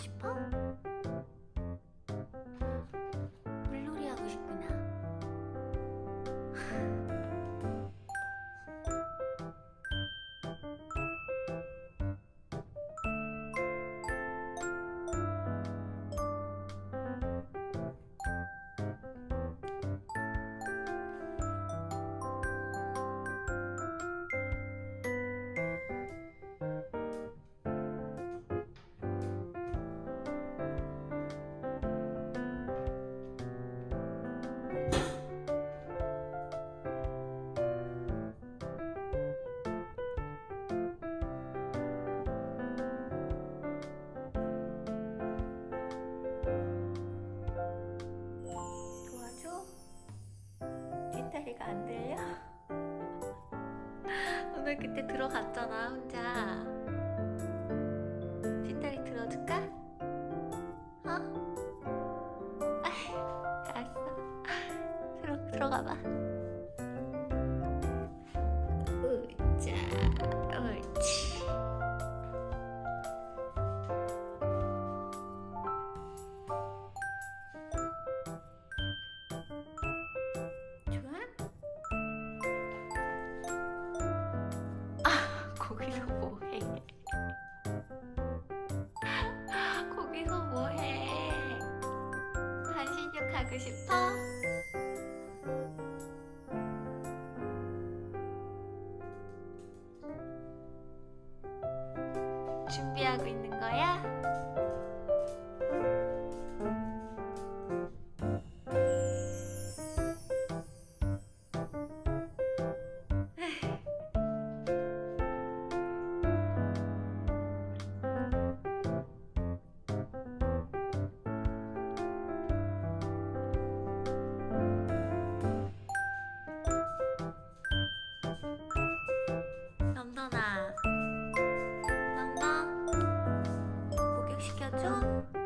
싶어? 안 들려? 오늘 그때 들어갔잖아 혼자 뒷다리 들어줄까? 어? 알았어 들어, 들어가봐 으짜 옳지 거기서 뭐해? 거기서 뭐해? 반신욕 하고 싶어? 준비하고 있는 거야? 남돈아. 남돈 목욕시켜줘?